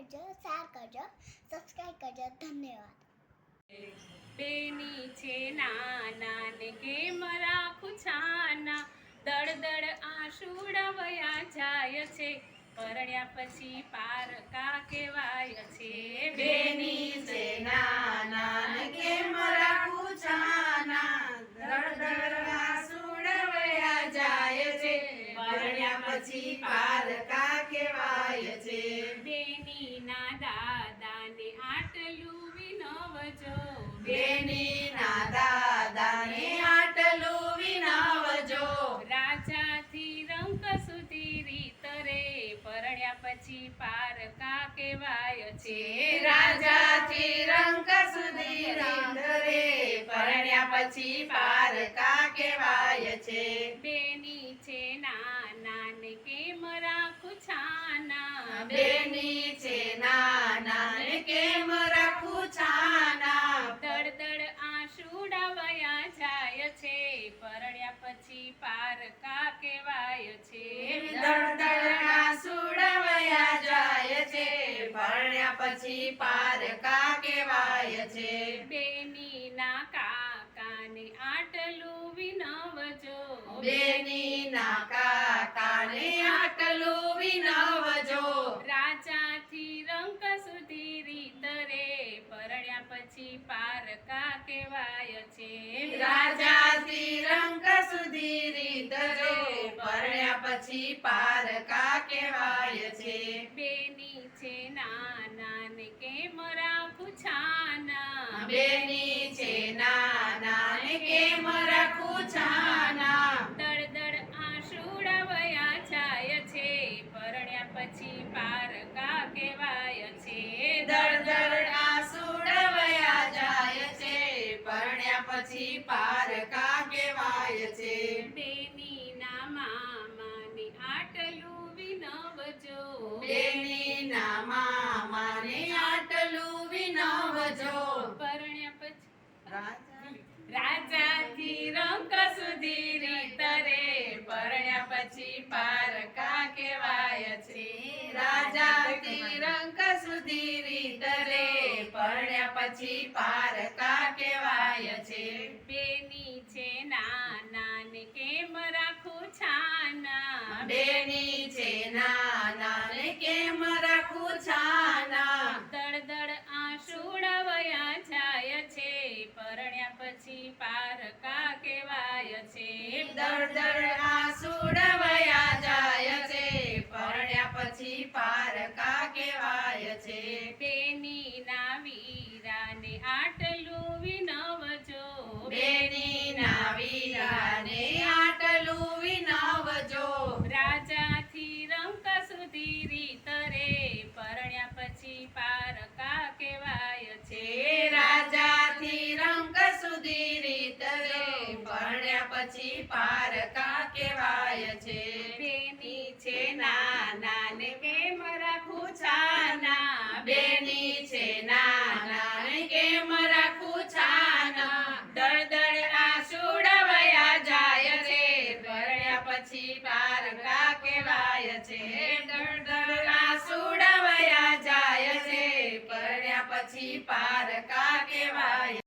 કરજો શેર કરજો સબસ્ક્રાઈબ કરજો. ધન્યવાદ. બેની છે નાના ને કેમ રાખું છાના? દળ દળ આંસુડા વયા જાય છે. પરણ્યા પછી પારકા કહેવાય છે. બેની છે નાના ને કેમ રાખું છાના? દળ દળ આંસુડવયા જાય છે. પરણ્યા પછી પારકા દાદાને આટલું વિનવજો. બેની ના દાદાને આટલું વિનાવજો. રાજાથી રંક સુધી રીત રે પરણ્યા પછી પારકા કહેવાય છે. રાજાથી રંક સુધી રે પરણ્યા પછી પારકા કહેવાય છે. બેની છે નાના ને કેમ રાખું છાના? બેની કહેવાય છે. દળ દળ આંસુડવયા જાય છે. પરણ્યા પછી પારકા કહેવાય છે. બેની ના કાકાને આટલું વિનવજો. બેની ના કાકાને આટલું વિનવજો. રાજાથી રંક સુધી રીત રે. પરણ્યા પછી પારકા કહેવાય છે. રાજાથી રંક સુધી રીત પરણ્યા પછી પારકા કહેવાય છે. બેની છે નાના ને કેમ રાખું છાના બેની છે નાના ને કેમ રાખું છાના દળ દળ આંસુડા વયા જાય છે. પરણ્યા પછી પારકા કહેવાય છે. દળ દળ આંસુડવયા જાય છે. પરણ્યા પછી પારકા કહેવાય છે. બેની ના મામાને આટલું વિનવજો નામા ના આટલું વિનવજો. પરણ્યા પછી રાજા રાજાથી રંક સુધી રીતરે પરણ્યા પછી પારકા કહેવાય છે? રાજાથી રંક સુધી રીતરે પરણ્યા પછી પારકા કહેવાય છે? બેની છે નાના ને કેમ રાખું છાના? બેની છે ને છાના. દળ દળ આંસુડા વયા જાય છે. પરણ્યા પછી પારકા કેવાય છે? દળ દળ આંસુડવયા જાય છે. પરણ્યા પછી પારકા કહેવાય છે? બેની ના વીરાને આટલું વિનવજો. બેની ના વીરાને સુધી રીત ભણ્યા પછી પારકા કહેવાય છે? બેની છે નાના ને કેમ રાખું છાના? બેની છે નાના ને કેમ રાખું છાના? દળ દળ આંસુડવયા જાય છે ભણ્યા પછી પારકા કહેવાય છે? દળ દળ આંસુડવયા જાય છે ભણ્યા પછી પારકા કહેવાય